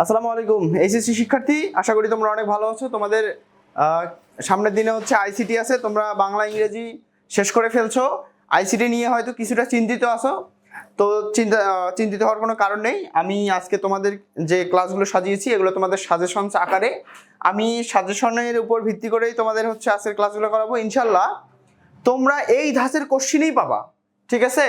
আসসালামু আলাইকুম এইচএসসি শিক্ষার্থী, আশা করি তোমরা অনেক ভালো আছো। তোমাদের সামনের দিনে হচ্ছে আইসিটি আছে, তোমরা বাংলা, ইংরেজি শেষ করে ফেলছো। আইসিটি নিয়ে হয়তো কিছুটা চিন্তিত আছো, তো চিন্তা চিন্তিত হওয়ার কোনো কারণ নেই। আমি আজকে তোমাদের যে ক্লাসগুলো সাজিয়েছি, এগুলো তোমাদের সাজেশনস আকারে। আমি সাজেশনের উপর ভিত্তি করেই তোমাদের হচ্ছে আজকের ক্লাসগুলো করাবো, ইনশাল্লাহ। তোমরা এই ধাঁচের কোশ্চিনই পাবা, ঠিক আছে?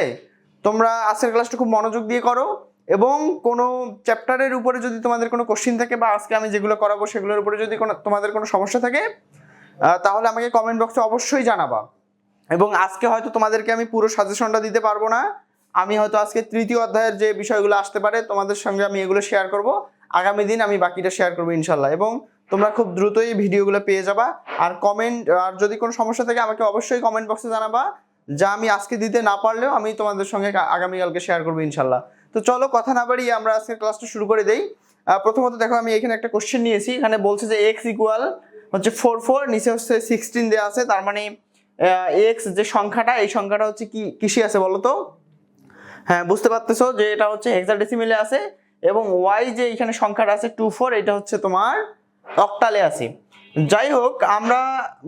তোমরা আজকের ক্লাসটা খুব মনোযোগ দিয়ে করো। এবং কোনো চ্যাপ্টারের উপরে যদি তোমাদের কোনো কোশ্চিন থাকে বা আজকে আমি যেগুলো করাবো সেগুলোর উপরে যদি কোনো, তোমাদের কোনো সমস্যা থাকে তাহলে আমাকে কমেন্ট বক্সে অবশ্যই জানাবা। এবং আজকে হয়তো তোমাদেরকে আমি পুরো সাজেশনটা দিতে পারব না। আমি হয়তো আজকে তৃতীয় অধ্যায়ের যে বিষয়গুলো আসতে পারে, তোমাদের সঙ্গে আমি এগুলো শেয়ার করব। আগামী দিন আমি বাকিটা শেয়ার করব ইনশাল্লাহ। এবং তোমরা খুব দ্রুতই ভিডিওগুলো পেয়ে যাবা। আর কমেন্ট আর যদি কোনো সমস্যা থাকে, আমাকে অবশ্যই কমেন্ট বক্সে জানাবা। যা আমি আজকে দিতে না পারলেও আমি তোমাদের সঙ্গে আগামীকালকে শেয়ার করব ইনশাল্লাহ। তো চলো কথা না বাড়িয়ে আমরা আজকের ক্লাসটা শুরু করে দেই। প্রথমত দেখো, আমি এখানে একটা কোশ্চেন নিয়েছি। এখানে বলছে যে এক্স ইকুয়াল হচ্ছে ফোর ফোর নিচে হচ্ছে সিক্সটিন দেওয়া আছে। তার মানে এক্স যে সংখ্যাটা, এই সংখ্যাটা হচ্ছে কি, কিসে আছে বলো তো? হ্যাঁ বুঝতে পারতেছো যে এটা হচ্ছে হেক্সাডেসিমেলে আছে এবং ওয়াই যে এখানে সংখ্যাটা আছে টু ফোর এটা হচ্ছে তোমার অক্টালে আছে। যাই হোক, আমরা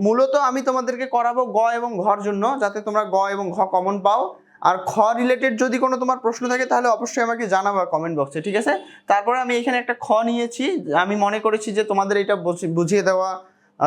মূলত আমি তোমাদেরকে করাবো গ এবং ঘর জন্য, যাতে তোমরা গ এবং ঘ কমন পাও। আর খ রিলেটেড যদি কোনো তোমার প্রশ্ন থাকে, তাহলে অবশ্যই আমাকে জানাবা কমেন্ট বক্সে ঠিক আছে? তারপরে আমি এখানে একটা খ নিয়েছি, আমি মনে করেছি যে তোমাদের এটা বুঝি- বুঝিয়ে দেওয়া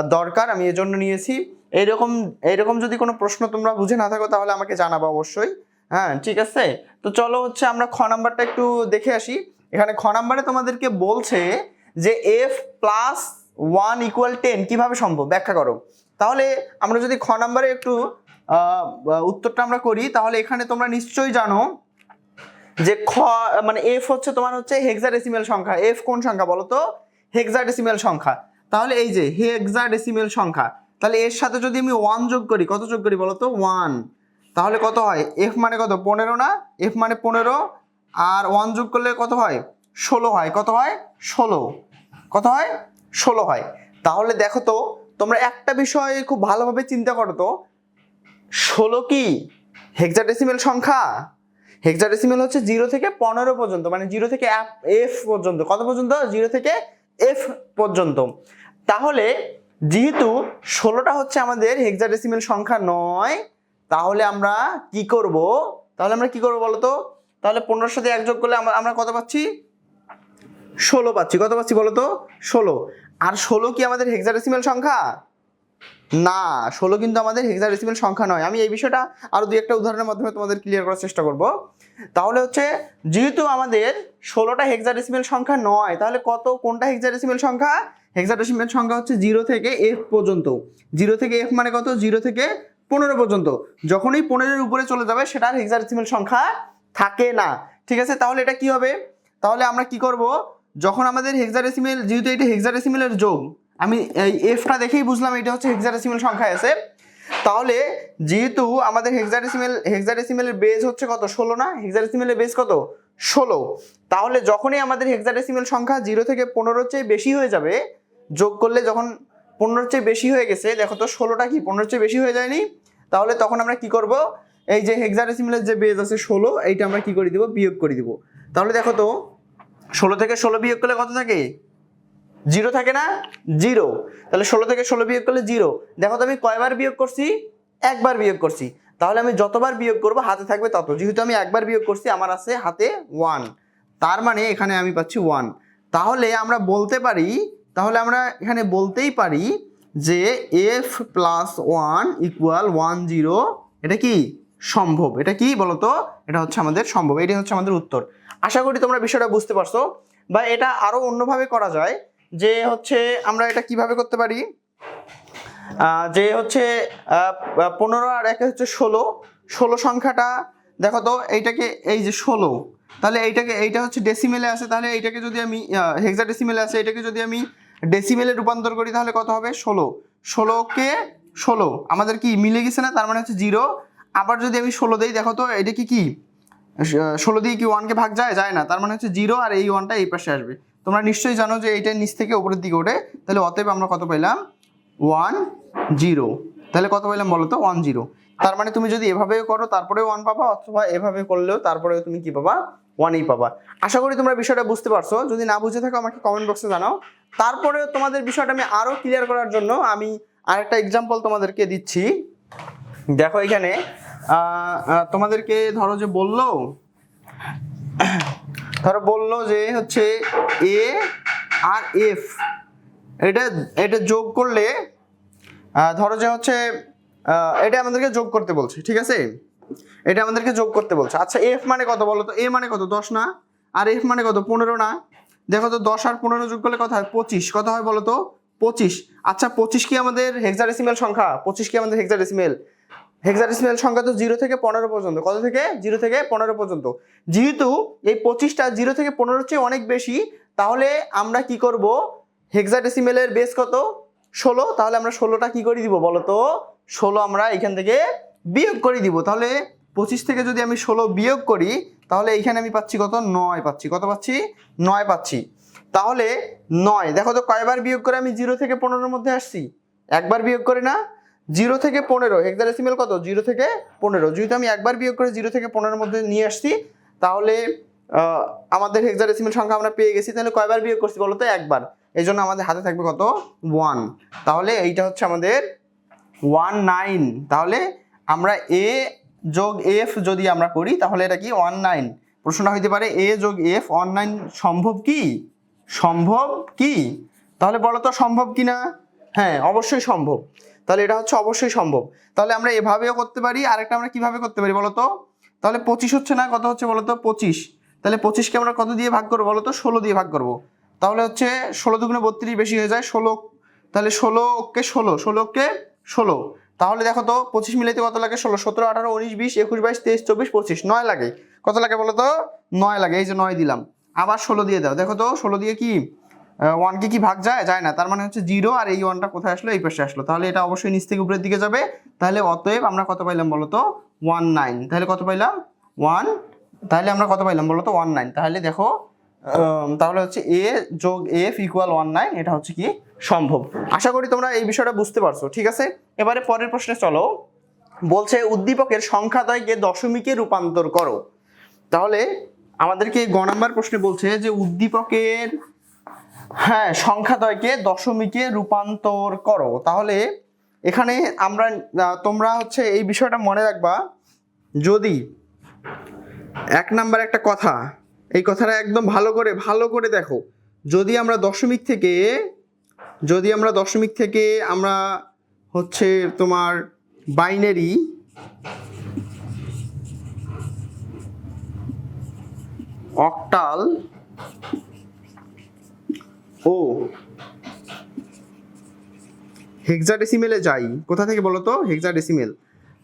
দরকার, আমি এজন্য নিয়েছি। এইরকম এইরকম যদি কোনো প্রশ্ন তোমরা বুঝে না থাকো, তাহলে আমাকে জানাবা অবশ্যই। হ্যাঁ ঠিক আছে? তো চলো হচ্ছে আমরা খ নাম্বারটা একটু দেখে আসি। এখানে খ নাম্বারে তোমাদেরকে বলছে যে F plus one equal ten কীভাবে সম্ভব? ব্যাখ্যা করো। তাহলে আমরা যদি খ নাম্বারে একটু উত্তরটা আমরা করি। তাহলে এখানে তোমরা নিশ্চয়ই জানো যে খ মানে এফ হচ্ছে তোমার হচ্ছে হেক্সাডেসিমেল সংখ্যা। এফ কোন সংখ্যা বলো তো? হেক্সাডেসিমেল সংখ্যা। তাহলে এই যে হেক্সাডেসিমেল সংখ্যা, তাহলে এর সাথে যদি আমি ওয়ান যোগ করি, কত যোগ করি বলো তো? ওয়ান তাহলে কত হয়? এফ মানে কত? পনেরো না? এফ মানে পনেরো। আর ওয়ান যোগ করলে কত হয়? ষোলো হয়। কত হয়? ষোলো। কত হয়? ষোলো হয়। তাহলে দেখো তো, তোমরা একটা বিষয় খুব ভালোভাবে চিন্তা করো তো। ষোলো কি? হেক্সাডেসিমেল সংখ্যা? হেক্সাডেসিমেল হচ্ছে জিরো থেকে পনেরো পর্যন্ত মানে জিরো থেকে এফ পর্যন্ত। কত পর্যন্ত? জিরো থেকে এফ পর্যন্ত। তাহলে যেহেতু ষোলোটা হচ্ছে আমাদের হেক্সাডেসিমেল সংখ্যা নয়, তাহলে আমরা কি করব? তাহলে আমরা কি করব বলো তো তাহলে পনেরোর সাথে এক যোগ করলে আমরা কত পাচ্ছি? ষোলো পাচ্ছি। কত পাচ্ছি বলো তো ষোলো। আর ষোলো কি আমাদের হেক্সাডেসিমেল সংখ্যা? না, ষোলো কিন্তু আমাদের হেক্সাডেসিমেল সংখ্যা নয়। আমি এই বিষয়টা আরও দুই একটা উদাহরণের মাধ্যমে তোমাদের ক্লিয়ার করার চেষ্টা করব। তাহলে হচ্ছে, যেহেতু আমাদের ষোলোটা হেক্সাডেসিমেল সংখ্যা নয়, তাহলে কত, কোনটা হেক্সাডেসিমেল সংখ্যা? হেক্সাডেসিমেল সংখ্যা হচ্ছে জিরো থেকে এফ পর্যন্ত। জিরো থেকে এফ মানে কত? জিরো থেকে পনেরো পর্যন্ত। যখনই পনেরোর উপরে চলে যাবে সেটা আর হেক্সাডেসিমেল সংখ্যা থাকে না। ঠিক আছে? তাহলে এটা কি হবে? তাহলে আমরা কি করব? যখন আমাদের হেক্সাডেসিমেল যেহেতু এটা হেক্সাডেসিমেলের যোগ আমি এই এফটা দেখেই বুঝলাম এটা হচ্ছে হেক্সাডেসিমেল সংখ্যা আছে। তাহলে যেহেতু আমাদের হেক্সাডেসিমেল হেক্সাডেসিমেলের বেজ হচ্ছে কত? ষোলো না? হেক্সাডেসিমেলের বেজ কত? ষোলো। তাহলে যখনই আমাদের হেক্সাডেসিমেল সংখ্যা জিরো থেকে পনেরোর চেয়ে বেশি হয়ে যাবে, যোগ করলে যখন পনেরোর চেয়ে বেশি হয়ে গেছে, দেখো তো ষোলোটা কি? পনেরোর চেয়ে বেশি হয়ে যায়নি? তাহলে তখন আমরা কি করব? এই যে হেক্সাডেসিমেলের যে বেজ আছে ষোলো, এইটা আমরা কি করে দিব? বিয়োগ করে দিব। তাহলে দেখো তো, ষোলো থেকে ষোলো বিয়োগ করলে কত থাকে? জিরো থাকে না? জিরো। তাহলে ষোলো থেকে ষোলো বিয়োগ করলে জিরো। দেখো তো আমি কয়বার বিয়োগ করছি? একবার বিয়োগ করছি। তাহলে আমি যতবার বিয়োগ করব, হাতে থাকবে তত। যেহেতু আমি একবার বিয়োগ করছি, আমার আছে হাতে ওয়ান। তার মানে এখানে আমি পাচ্ছি ওয়ান। তাহলে আমরা বলতে পারি, তাহলে আমরা এখানে বলতেই পারি যে F plus one equal one zero, এটা কি? সম্ভব। এটা কি বলতো? এটা হচ্ছে আমাদের সম্ভব। এটাই হচ্ছে আমাদের উত্তর। আশা করি তোমরা বিষয়টা বুঝতে পারছ। বা এটা আরও অন্যভাবে করা যায়। যে হচ্ছে আমরা এটা কীভাবে করতে পারি? যে হচ্ছে পনেরো আর একে হচ্ছে ষোলো। ষোলো সংখ্যাটা, দেখো তো, এইটাকে, এই যে ষোলো, তাহলে এইটাকে, এইটা হচ্ছে ডেসিমেলে আছে তাহলে এইটাকে যদি আমি হেক্সা ডেসিমেলে আছে এটাকে যদি আমি ডেসিমেলে রূপান্তর করি, তাহলে কত হবে? ষোলো। ষোলোকে ষোলো, আমাদের কি মিলে গেছে না? তার মানে হচ্ছে জিরো। আবার যদি আমি ষোলো দিই, দেখো তো, এটা কি কি? ষোলো দিয়ে কি ওয়ানকে ভাগ যায়? যায় না। তার মানে হচ্ছে জিরো, আর এই ওয়ানটা এই পাশে আসবে। তোমরা নিশ্চয়ই জানো যে এইটা নিচ থেকে উপরের দিকে ওঠে। তাহলে অতএব আমরা কত পেলাম ওয়ান জিরো। তাহলে কত পাইলাম বলো তো? One zero. তার মানে তুমি যদি এভাবেও করো তারপরে ওয়ান পাবা, অথবা এভাবে করলেও তারপরে তুমি কি পাবা? ওয়ানই পাবা। আশা করি তোমরা বিষয়টা বুঝতে পারছ। যদি না বুঝে থাকো, আমাকে কমেন্ট বক্সে জানাও। তারপরে তোমাদের বিষয়টা আমি আরও ক্লিয়ার করার জন্য আমি আরেকটা এক্সাম্পল তোমাদেরকে দিচ্ছি। দেখো এখানে তোমাদেরকে ধরো যে বলল ধরো বলল যে হচ্ছে এ আর এফ এটা এটা যোগ করলে ধরো যে হচ্ছে এটা আমাদেরকে যোগ করতে বলছে, ঠিক আছে? এটা আমাদেরকে যোগ করতে বলছে। আচ্ছা এফ মানে কত বলো তো? এ মানে কত? দশ না? আর এফ মানে কত? পনেরো না? দেখো তো, দশ আর পনেরো যোগ করলে কত হয়? পঁচিশ। কত হয় বলো তো? পঁচিশ। আচ্ছা পঁচিশ কি আমাদের হেক্সাডেসিমেল সংখ্যা? পঁচিশ কি আমাদের হেক্সাডেসিমেল হেক্সাডেসিমেল সংখ্যা তো জিরো থেকে পনেরো পর্যন্ত। কত থেকে? জিরো থেকে পনেরো পর্যন্ত। যেহেতু এই পঁচিশটা জিরো থেকে পনেরোর চেয়ে অনেক বেশি, তাহলে আমরা কি করব? হেক্সাডেসিমেলের বেস কত? ষোলো। তাহলে আমরা ষোলোটা কি করে দিব বলো তো ষোলো আমরা এখান থেকে বিয়োগ করে দিব। তাহলে পঁচিশ থেকে যদি আমি ষোলো বিয়োগ করি, তাহলে এইখানে আমি পাচ্ছি কত? নয় পাচ্ছি। কত পাচ্ছি? নয় পাচ্ছি। তাহলে নয়। দেখো তো কয়বার বিয়োগ করে আমি জিরো থেকে পনেরোর মধ্যে আসছি? একবার বিয়োগ করে না? জিরো থেকে পনেরো হেক্সাডেসিমেল কত? জিরো থেকে পনেরো। যেহেতু আমি একবার বিয়োগ করে জিরো থেকে পনেরোর মধ্যে নিয়ে আসছি, তাহলে আমাদের হেক্সাডেসিমেল সংখ্যা আমরা পেয়ে গেছি, তাহলে কয়বার বিয়োগ করছি বলো তো একবার। এই জন্য আমাদের হাতে থাকবে কত? ওয়ান তাহলে এইটা হচ্ছে আমাদের ওয়ান নাইন তাহলে আমরা এ যোগ এফ যদি আমরা করি, তাহলে এটা কি? ওয়ান নাইন প্রশ্নটা হইতে পারে এ যোগ এফ ওয়ান নাইন সম্ভব কি? সম্ভব কি? তাহলে বলো তো সম্ভব কি না হ্যাঁ অবশ্যই সম্ভব। তাহলে এটা হচ্ছে অবশ্যই সম্ভব। তাহলে আমরা এভাবেও করতে পারি, আরেকটা আমরা কীভাবে করতে পারি বলো তো তাহলে পঁচিশ হচ্ছে না, কত হচ্ছে বলো তো পঁচিশ। তাহলে পঁচিশকে আমরা কত দিয়ে ভাগ করব বলো তো ষোলো দিয়ে ভাগ করব। তাহলে হচ্ছে ষোলো দুগুণে বত্রিশ বেশি হয়ে যায় ষোলো। তাহলে ষোলোকে ষোলো ষোলোকে ষোলো। তাহলে দেখো তো, পঁচিশ মিলাইতে কত লাগে? ষোলো, সতেরো, আঠারো, উনিশ, বিশ, একুশ, বাইশ, তেইশ, চব্বিশ, পঁচিশ। নয় লাগে। কত লাগে বলো তো নয় লাগে, এই যে নয় দিলাম। আবার ষোলো দিয়ে দাও। দেখো তো, ষোলো দিয়ে কি? ওয়ানকে কি ভাগ যায়? যায় না। তার মানে হচ্ছে জিরো আর এই ওয়ানটা কোথায় আসলো? এই পাশে আসলো। তাহলে এটা অবশ্যই নিচ থেকে উপরের দিকে যাবে। তাহলে অতএব আমরা কত পাইলাম বলো তো? ওয়ান নাইন তাহলে কত পাইলাম? ওয়ান তাহলে আমরা কত পাইলাম বলো তো? ওয়ান নাইন তাহলে দেখো তাহলে হচ্ছে এ যোগ এফ ইকুয়াল ওয়ান নাইন এটা হচ্ছে কি? সম্ভব। আশা করি তোমরা এই বিষয়টা বুঝতে পারছ, ঠিক আছে? এবারে পরের প্রশ্নে চলো। বলছে, উদ্দীপকের সংখ্যাদ্বয়কে দশমিকে রূপান্তর করো। তাহলে আমাদেরকে গ নাম্বার প্রশ্নে বলছে যে উদ্দীপকের হ্যাঁ সংখ্যাদ্বয়কে দশমিকে রূপান্তর করো। তাহলে এখানে আমরা তোমরা হচ্ছে এই বিষয়টা মনে রাখবা, যদি এক নাম্বার একটা কথা, এই কথাটা একদম ভালো করে ভালো করে দেখো। যদি আমরা দশমিক থেকে, যদি আমরা দশমিক থেকে আমরা হচ্ছে তোমার বাইনারি অক্টাল ও। হেক্সাডেসিমেলে যাই। কোথা থেকে বলো তো? হেক্সাডেসিমেল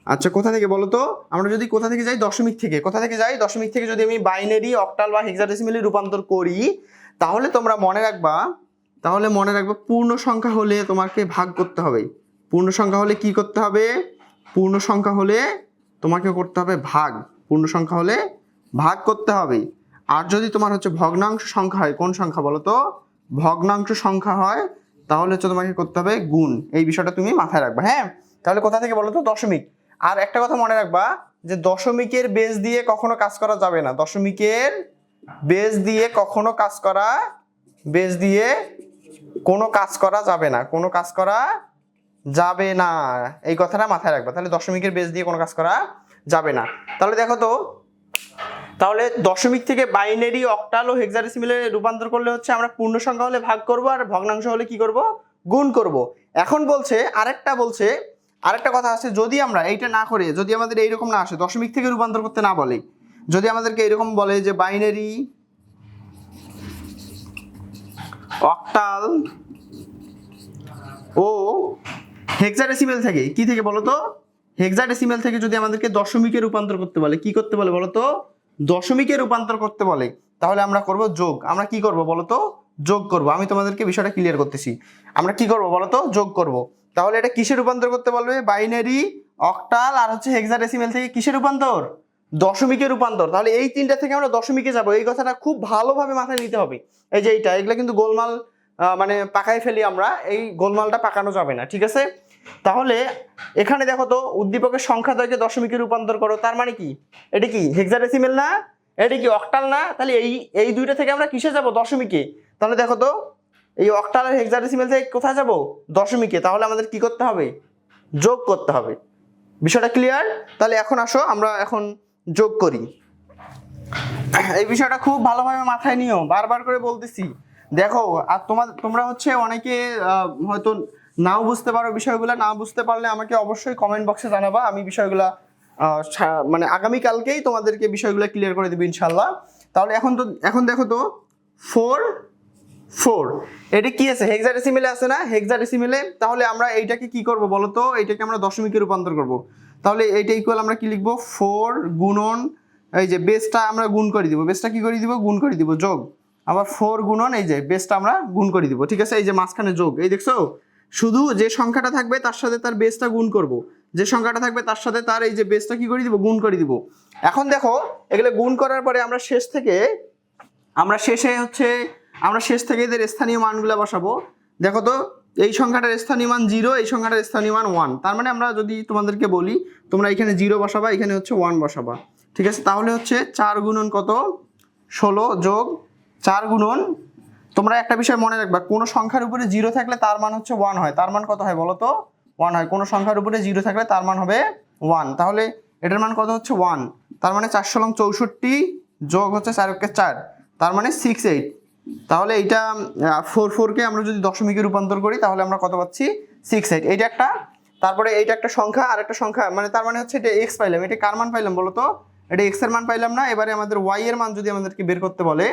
আচ্ছা কোথা থেকে বলো তো? আমরা যদি কোথা থেকে যাই? দশমিক থেকে। কোথা থেকে যাই? দশমিক থেকে যদি আমি বাইনারি অক্টাল বা হেক্সাডেসিমেলে রূপান্তর করি, তাহলে তোমরা মনে রাখবা, তাহলে মনে রাখবা পূর্ণ সংখ্যা হলে তোমাকে ভাগ করতে হবে। পূর্ণ সংখ্যা হলে কি করতে হবে? পূর্ণ সংখ্যা হলে তোমাকে করতে হবে ভাগ। পূর্ণ সংখ্যা হলে ভাগ করতে হবে। আর যদি তোমার হচ্ছে ভগ্নাংশ সংখ্যা হয়, কোন সংখ্যা বলো তো? ভগ্নাংশ সংখ্যা হয়, তাহলে হচ্ছে তোমাকে করতে হবে গুণ। এই বিষয়টা তুমি মাথায় রাখবা হ্যাঁ? তাহলে কোথা থেকে বলো তো দশমিক। আর একটা কথা মনে রাখবা যে দশমিকের বেস দিয়ে কখনো কাজ করা যাবে না। দশমিকের বেস দিয়ে কখনো কাজ করা বেস দিয়ে কোনো কাজ করা যাবে না। কোনো কাজ করা যাবে না। এই কথাটা মাথায় রাখবা। তাহলে দশমিকের বেস দিয়ে কোনো কাজ করা যাবে না। তাহলে দেখো তো তাহলে দশমিক থেকে বাইনারি অক্টাল ও হেক্সাডেসিমেলে রূপান্তর করলে হচ্ছে আমরা পূর্ণ সংখ্যা হলে ভাগ করব আর ভগ্নাংশ হলে কি করব? গুণ করব। এখন বলছে, আরেকটা বলছে, আরেকটা কথা আছে, যদি আমরা এইটা না করে, যদি আমাদের এইরকম না আসে, দশমিক থেকে রূপান্তর করতে না বলে, যদি আমাদেরকে এরকম বলে যে বাইনারি অক্টাল ও হেক্সাডেসিমেল থেকে, কি থেকে বলো তো হেক্সাডেসিমেল থেকে যদি আমাদেরকে দশমিকে রূপান্তর করতে বলে, কি করতে বলে বলো তো দশমিকে রূপান্তর করতে বলে, তাহলে আমরা করব যোগ। আমরা কি করব বলো তো যোগ করব। আমি তোমাদেরকে বিষয়টা ক্লিয়ার করতেছি। আমরা কি করব বলো তো যোগ করব। তাহলে এটা কিসে রূপান্তর করতে বলবে? বাইনারি, অক্টাল আর হচ্ছে হেক্সাডেসিমেল থেকে কিসে রূপান্তর? দশমিকে রূপান্তর। তাহলে এই তিনটা থেকে আমরা দশমিকে যাব। এই কথাটা খুব ভালোভাবে মাথায় নিতে হবে। এই যে এইটা, এগুলো কিন্তু গোলমাল মানে পাকাই ফেলি আমরা। এই গোলমালটা পাকানো যাবে না, ঠিক আছে? তাহলে এখানে দেখো তো উদ্দীপকের সংখ্যা দ্বয়কে দশমিকে রূপান্তর করো, তার মানে কি? এটা কি হেক্সাডেসিমেল না? এটা কি অক্টাল না? তাহলে এই এই দুইটা থেকে আমরা কিসে যাব? দশমিকে। তাহলে দেখো তো, এই অক্টাল আর হেক্সাডেসিমেল থেকে কোথায় যাব? দশমিকে। তাহলে আমাদের কি করতে হবে? যোগ করতে হবে। বিষয়টা ক্লিয়ার তাহলে এখন আসো, আমরা এখন যোগ করি। এই বিষয়টা খুব ভালোভাবে মাথায় নিও। বারবার করে বলতেছি। দেখো, আর তোমার তোমরা হচ্ছে অনেকে হয়তো নাও বুঝতে পারো বিষয়গুলো, না বুঝতে পারলে আমাকে অবশ্যই কমেন্ট বক্সে জানাবা। আমি বিষয়গুলো মানে আগামীকালকেই তোমাদেরকে বিষয়গুলো ক্লিয়ার করে দেবো ইনশাল্লাহ তাহলে এখন তো, এখন দেখো তো ফোর ফোর এটা কি আছে? হেক্সাডেসিমেলে আছে না? হেক্সাডেসিমেলে তাহলে আমরা এইটাকে কি করব বলো তো? এইটাকে আমরা দশমিকে রূপান্তর করব। তাহলে এইটা ইকুয়াল আমরা কি লিখব? ফোর গুণন, এই যে বেসটা আমরা গুণ করে দিব। বেসটা কি করে দিব? গুণ করে দিব, যোগ। আবার ফোর গুণন, এই যে বেসটা আমরা গুণ করে দিব। ঠিক আছে? এই যে মাঝখানে যোগ। এই দেখছ? শুধু যে সংখ্যাটা থাকবে তার সাথে তার বেসটা গুণ করব। যে সংখ্যাটা থাকবে তার সাথে তার এই যে বেসটা কি করে দিব? গুণ করে দিব। এখন দেখো, এগুলো গুণ করার পরে আমরা শেষ থেকে, আমরা শেষে হচ্ছে, আমরা শেষ থেকে এদের স্থানীয় মানগুলো বসাবো। দেখো তো, এই সংখ্যাটার স্থানীয় মান জিরো এই সংখ্যাটার স্থানীয় মান ওয়ান তার মানে আমরা যদি তোমাদেরকে বলি, তোমরা এখানে জিরো বসাবা, এখানে হচ্ছে ওয়ান বসাবা। ঠিক আছে? তাহলে হচ্ছে চার গুণন কত? ষোলো যোগ চার গুণন তোমরা একটা বিষয় মনে রাখবা, কোনো সংখ্যার উপরে জিরো থাকলে তার মান হচ্ছে ওয়ান হয়। তার মান কত হয় বলো তো? ওয়ান হয়। কোনো সংখ্যার উপরে জিরো থাকলে তার মান হবে ওয়ান তাহলে এটার মান কত হচ্ছে ওয়ান তার মানে চারশো লং চৌষট্টি যোগ হচ্ছে চারকে চার। তার মানে সিক্স এইট তাহলে এইটা ফোর ফোরকে আমরা যদি দশমিকে রূপান্তর করি, তাহলে আমরা কত পাচ্ছি? সিক্স এইট এইটা একটা, তারপরে এইটা একটা সংখ্যা, আর একটা সংখ্যা মানে তার মানে হচ্ছে এটা এক্স পাইলাম। এটা কার মান পাইলাম বলো তো? এটা এক্সের মান পাইলাম না। এবারে আমাদের ওয়াই এর মান যদি আমাদেরকে বের করতে বলে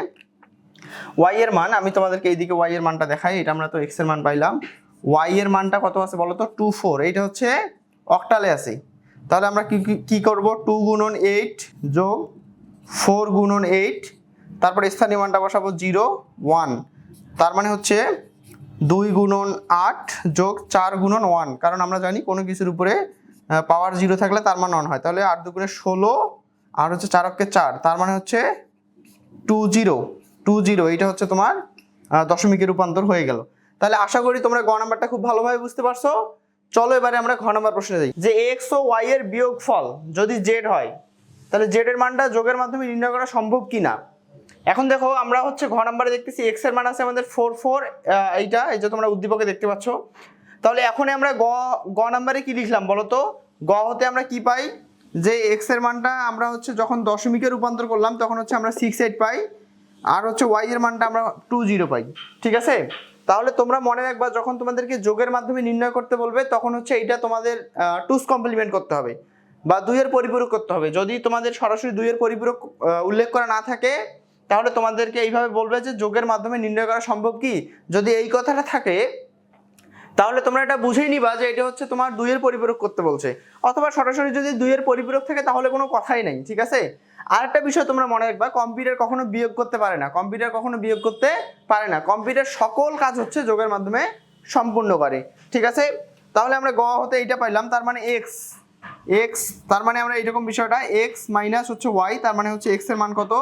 ওয়াই এর মান, আমি তোমাদেরকে এইদিকে ওয়াই এর মানটা দেখাই, এটা আমরা তো এক্সের মান পাইলাম। ওয়াই এর মানটা কত আছে বলো তো টু ফোর এইটা হচ্ছে অক্টালে আছে তাহলে আমরা কি, কি- করব? টু গুণন এইট যোগ ফোর গুণন এইট তারপরে স্থানীয় মানটা বসাবো জিরো ওয়ান তার মানে হচ্ছে দুই গুণন আট যোগ চার গুণন ওয়ান কারণ আমরা জানি কোনো কিছুর উপরে পাওয়ার জিরো থাকলে তার মান অন হয়। তাহলে আট দুগুণে ষোলো, আর হচ্ছে চার অক্ষে চার। তার মানে হচ্ছে টু জিরো টু জিরো এটা হচ্ছে তোমার আহ, দশমিকে রূপান্তর হয়ে গেল। তাহলে আশা করি তোমরা গ নাম্বারটা খুব ভালোভাবে বুঝতে পারছ। চলো এবারে আমরা ঘ নাম্বার প্রশ্নে যাই। যে এক্স ও ওয়াই এর বিয়োগ ফল যদি জেড হয় তাহলে জেড এর মানটা যোগের মাধ্যমে নির্ণয় করা সম্ভব কি না এখন দেখো আমরা হচ্ছে ঘ নাম্বারে দেখতেছি এক্সের মান আছে আমাদের ফোর ফোর এইটা এই যে তোমরা উদ্দীপকে দেখতে পাচ্ছ। তাহলে এখন আমরা গ গ নাম্বারে কি লিখলাম বলো তো? গ হতে আমরা কি পাই? যে এক্সের মানটা আমরা হচ্ছে যখন দশমিকে রূপান্তর করলাম তখন হচ্ছে আমরা সিক্স এইট পাই। আর হচ্ছে ওয়াই এর মানটা আমরা টু জিরো পাই, ঠিক আছে? তাহলে তোমরা মনে রাখবা, যখন তোমাদেরকে যোগের মাধ্যমে নির্ণয় করতে বলবে, তখন হচ্ছে এইটা তোমাদের টুস কমপ্লিমেন্ট করতে হবে বা দুইয়ের পরিপূরক করতে হবে। যদি তোমাদের সরাসরি দুইয়ের পরিপূরক উল্লেখ করা না থাকে, তাহলে তোমাদেরকে এইভাবে বলবে যে যোগের মাধ্যমে নির্ণয় করা সম্ভব কি? যদি এই কথাটা থাকে তাহলে তোমরা এটা বুঝেই নিবা যে এটা হচ্ছে তোমার দুইয়ের পরিপূরক করতে বলছে। অথবা সরাসরি যদি দুইয়ের পরিপূরক থাকে তাহলে কোনো কথাই নেই, ঠিক আছে? আর একটা বিষয় তোমরা মনে রাখবা, কম্পিউটার কখনো বিয়োগ করতে পারে না। কম্পিউটার কখনো বিয়োগ করতে পারে না। কম্পিউটার সকল কাজ হচ্ছে যোগের মাধ্যমে সম্পূর্ণ করে, ঠিক আছে? তাহলে আমরা গ হতে এইটা পাইলাম, তার মানে এক্স এক্স তার মানে আমরা এইরকম বিষয়টা এক্স মাইনাস হচ্ছে ওয়াই তার মানে হচ্ছে এক্সের মান কত?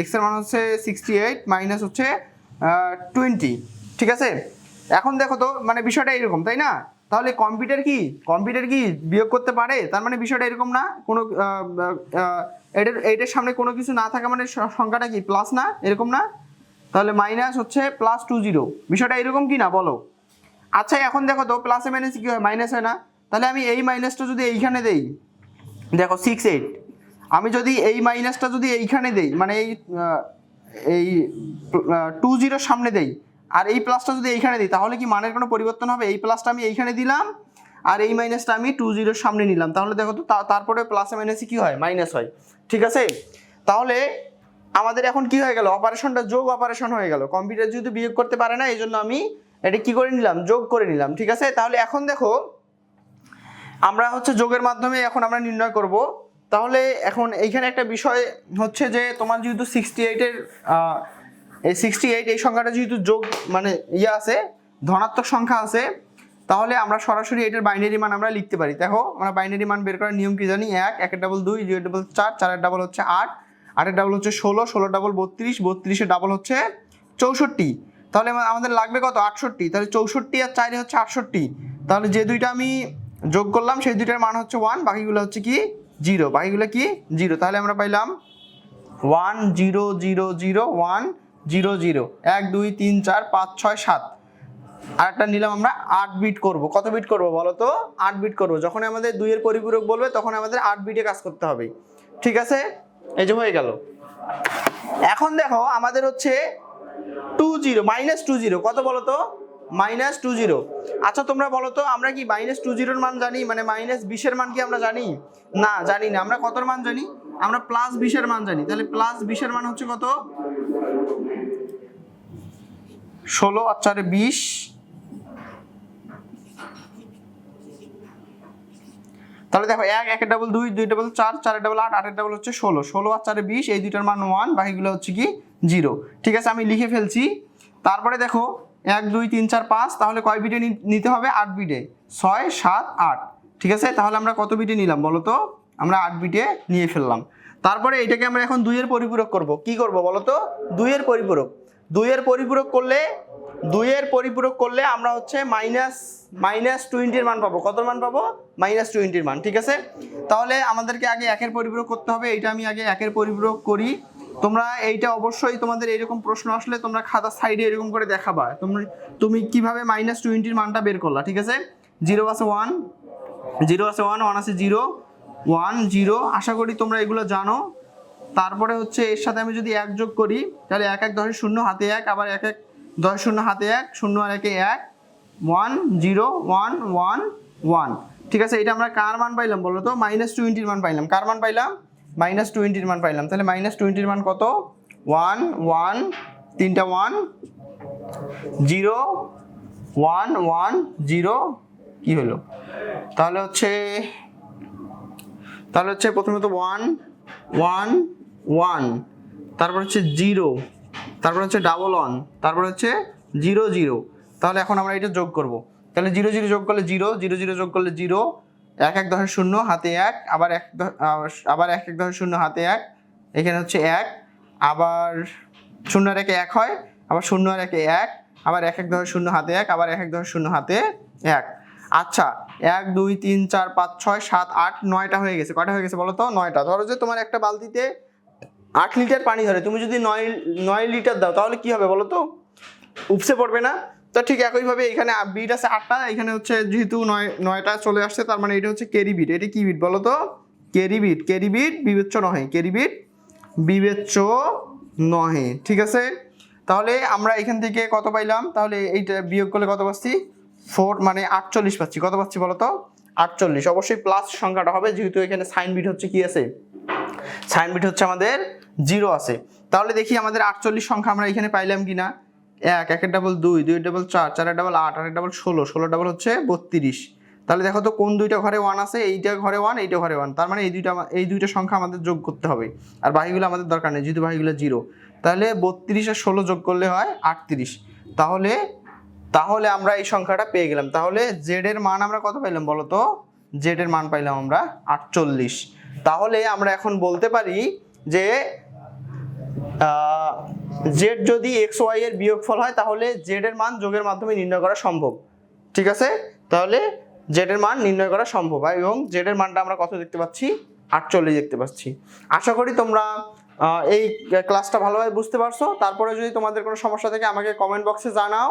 এক্সের মান হচ্ছে সিক্সটি এইট মাইনাস হচ্ছে টোয়েন্টি ঠিক আছে? এখন দেখো তো মানে বিষয়টা এরকম, তাই না? তাহলে কম্পিউটার কি? কম্পিউটার কি বিয়োগ করতে পারে? তার মানে বিষয়টা এরকম না, কোনো এটার এইটার সামনে কোনো কিছু না থাকা মানে সংখ্যাটা কি প্লাস না? এরকম না? তাহলে মাইনাস হচ্ছে প্লাস টু জিরো বিষয়টা এরকম কি না, বলো? আচ্ছা এখন দেখো তো প্লাসে মাইনাস কি হয়? মাইনাস হয় না। তাহলে আমি এই মাইনাসটা যদি এইখানে দেই, দেখো সিক্স এইট আমি যদি এই মাইনাসটা যদি এইখানে দেই মানে এই এই টু জিরোর সামনে দেই আর এই প্লাসটা যদি এইখানে দিই, তাহলে কি মানের কোনো পরিবর্তন হবে? এই প্লাসটা আমি এইখানে দিলাম, আর এই মাইনাসটা আমি টু জিরোর সামনে নিলাম। তাহলে দেখো তো তারপরে প্লাসে মাইনাসে কী হয়? মাইনাস হয়। ঠিক আছে? তাহলে আমাদের এখন কি হয়ে গেল? অপারেশনটা যোগ অপারেশন হয়ে গেল। কম্পিউটার যেহেতু বিয়োগ করতে পারে না এই জন্য আমি এটা কি করে নিলাম? যোগ করে নিলাম। ঠিক আছে? তাহলে এখন দেখো, আমরা হচ্ছে যোগের মাধ্যমে এখন আমরা নির্ণয় করব। তাহলে এখন এইখানে একটা বিষয় হচ্ছে যে, তোমার যেহেতু সিক্সটি এইটের এই সিক্সটি এইট এই সংখ্যাটা যেহেতু যোগ মানে ইয়ে আছে, ধনাত্মক সংখ্যা আছে, তাহলে আমরা সরাসরি এটার বাইনারি মান আমরা লিখতে পারি। দেখো, আমরা বাইনারি মান বের করার নিয়ম কি জানি? এক, একের ডাবল দুই দুই ডাবল চার, চারের ডাবল হচ্ছে আট, আটের ডাবল হচ্ছে ষোলো ষোলো ডাবল বত্রিশ, বত্রিশের ডাবল হচ্ছে চৌষট্টি। তাহলে আমাদের লাগবে কত? আটষট্টি। তাহলে চৌষট্টি আর চারে হচ্ছে আটষট্টি। তাহলে যে দুইটা আমি যোগ করলাম, সেই দুইটার মান হচ্ছে ওয়ান বাকিগুলো হচ্ছে কি? জিরো বাকিগুলো কি? জিরো তাহলে আমরা পাইলাম one zero zero zero one zero zero. এক, দুই, তিন, চার, পাঁচ, ছয়, সাত। আর একটা নিলাম আমরা আট বিট করব। কত বিট করব বলো তো? আট বিট করব। যখন আমাদের দুইয়ের পরিপূরক বলবে, তখন আমাদের আট বিটে কাজ করতে হবে। ঠিক আছে? এই যে হয়ে গেল। এখন দেখো, আমাদের হচ্ছে two zero, minus two zero. কত বলো তো? Minus two zero. আচ্ছা তোমরা বলো তো, আমরা কি মাইনাস টু জিরোর মান জানি? মানে মাইনাস বিশের মান কি আমরা জানি? না জানি না। আমরা কতর মান জানি? আমরা প্লাস বিশের মান জানি। তাহলে প্লাস বিশের মান হচ্ছে কত? ষোলো আর চারে বিশ। তাহলে দেখো এক, একের ডাবল দুই দুই ডাবল চার, চারের ডাবল আট, আটের ডাবল হচ্ছে ষোলো। ষোলো আর চারে বিশ, এই দুইটার মান ওয়ান বাকিগুলো হচ্ছে কি জিরো ঠিক আছে, আমি লিখে ফেলছি। তারপরে দেখো, এক, দুই, তিন, চার, পাঁচ, তাহলে কয় বিটে নিতে হবে? আট বিটে। ছয়, সাত, আট। ঠিক আছে, তাহলে আমরা কত বিটে নিলাম বলো তো? আমরা আট বিটে নিয়ে ফেললাম। তারপরে এটাকে আমরা এখন দুইয়ের পরিপূরক করব। কি করব বলো তো দুইয়ের পরিপূরক। দুইয়ের পরিপূরক করলে, দুইয়ের পরিপূরক করলে আমরা হচ্ছে মাইনাস মাইনাস টোয়েন্টির মান পাবো। কত মান পাবো? মাইনাস টোয়েন্টির মান, ঠিক আছে? তাহলে আমাদেরকে আগে একের পরিপূরক করতে হবে। এইটা আমি আগে একের পরিপূরক করি। তোমরা এইটা অবশ্যই তোমাদের এরকম প্রশ্ন আসলে তোমরা খাতা সাইডে এরকম করে দেখাবা। তুমি তুমি কীভাবে মাইনাস টোয়েন্টির মানটা বের করলা, ঠিক আছে? জিরো আছে ওয়ান, জিরো আছে ওয়ান ওয়ান আছে জিরো ওয়ান জিরো। আশা করি তোমরা এগুলো জানো। তারপরে হচ্ছে এর সাথে আমি যদি এক যোগ করি, তাহলে এক এক দশের শূন্য, হাতে এক, আবার এক এক দশ শূন্য, হাতে এক, শূন্য আর একে এক। One zero, one one one. ঠিক আছে, এটা আমরা কার মান পাইলাম বলো তো? মাইনাস টোয়েন্টির মান পাইলাম। কার মান পাইলাম? মাইনাস টোয়েন্টির মান পাইলাম। তাহলে মাইনাস টোয়েন্টির মান কত? ওয়ান ওয়ান, তিনটা one, zero, one one, zero, কি হলো? তাহলে হচ্ছে তাহলে হচ্ছে প্রথমে তো ওয়ান ওয়ান ওয়ান তারপর হচ্ছে জিরো তারপর হচ্ছে ডাবল ওয়ান তারপর হচ্ছে জিরো জিরো তাহলে এখন আমরা এটা যোগ করব। তাহলে জিরো জিরো যোগ করলে জিরো জিরো জিরো যোগ করলে জিরো এক এক দশের শূন্য, হাতে এক, আবার এক আবার এক এক দশের শূন্য, হাতে এক, এখানে হচ্ছে এক, আবার শূন্য আর একে এক হয়, আবার শূন্য আর একে এক, আবার এক এক দশের শূন্য, হাতে এক, আবার এক এক দশের শূন্য, হাতে এক। আচ্ছা এক, দুই, তিন, চার, পাঁচ, ছয়, সাত, আট, নয়টা হয়ে গেছে। কটা হয়ে গেছে বলো তো? নয়টা। ধরো যে তোমার একটা বালতিতে আট লিটার পানি ধরে, তুমি যদি নয় নয় লিটার দাও, তাহলে কি হবে বলো তো? উপসে পড়বে না? তো ঠিক একইভাবে এখানে বিট আছে আটটা, এখানে হচ্ছে যেহেতু নয়, নয়টা চলে আসছে, তার মানে এটা হচ্ছে কেরি বিট এটা কি বিট বলো তো? কেরি বিট কেরি বিট বিবেচ্য নহে কেরি বিট বিবেচ্য নহে। ঠিক আছে? তাহলে আমরা এখান থেকে কত পাইলাম? তাহলে এইটা বিয়োগ করলে কত পাচ্ছি? ফোর মানে আটচল্লিশ পাচ্ছি। কত পাচ্ছি বলো তো? আটচল্লিশ। অবশ্যই প্লাস সংখ্যাটা হবে, যেহেতু এখানে সাইন বিট হচ্ছে কি আছে? সাইন বিট হচ্ছে আমাদের জিরো আছে। তাহলে দেখি আমাদের আটচল্লিশ সংখ্যা আমরা এখানে পাইলাম কি না এক, একের ডাবল দুই দুই ডাবল চার, চারের ডাবল আট, আটের ডাবল ষোলো ষোলো ডাবল হচ্ছে বত্রিশ। তাহলে দেখো তো কোন দুইটা ঘরে ওয়ান আছে? এইটা ঘরে ওয়ান এইটা ঘরে ওয়ান তার মানে এই দুইটা এই দুইটা সংখ্যা আমাদের যোগ করতে হবে। আর বাকিগুলো আমাদের দরকার নেই, যেহেতু বাকিগুলো জিরো তাহলে বত্রিশ আর ষোলো যোগ করলে হয় আটত্রিশ। তাহলে তাহলে আমরা এই সংখ্যাটা পেয়ে গেলাম। তাহলে জেড এর মান আমরা কত পাইলাম বলো তো? জেড এর মান পাইলাম আমরা আটচল্লিশ। তাহলে আমরা এখন বলতে পারি যে জেড যদি এক্স ওয়াই এর বিয়োগফল হয়, তাহলে জেড এর মান যোগের মাধ্যমে নির্ণয় করা সম্ভব। ঠিক আছে? তাহলে জেড এর মান নির্ণয় করা সম্ভব। আর এবং জেড এর মানটা আমরা কত দেখতে পাচ্ছি? আটচল্লিশ দেখতে পাচ্ছি। আশা করি তোমরা এই ক্লাসটা ভালোভাবে বুঝতে পারছ। তারপরে যদি তোমাদের কোনো সমস্যা থাকে, আমাকে কমেন্ট বক্সে জানাও।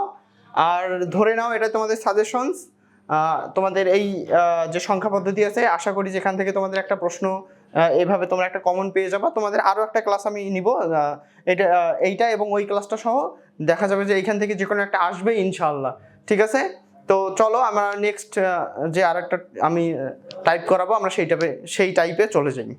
আর ধরে নাও, এটা তোমাদের সাজেশনস তোমাদের এই যে সংখ্যা পদ্ধতি আছে, আশা করি যেখান থেকে তোমাদের একটা প্রশ্ন এভাবে তোমরা একটা কমন পেয়ে যাবা। তোমাদের আরও একটা ক্লাস আমি নিব এটা এইটা এবং ওই ক্লাসটা সহ। দেখা যাবে যে এইখান থেকে যে কোনো একটা আসবে ইনশাল্লাহ ঠিক আছে? তো চলো, আমরা নেক্সট যে আরেকটা আমি টাইপ করাবো, আমরা সেই টাইপে সেই টাইপে চলে যাই।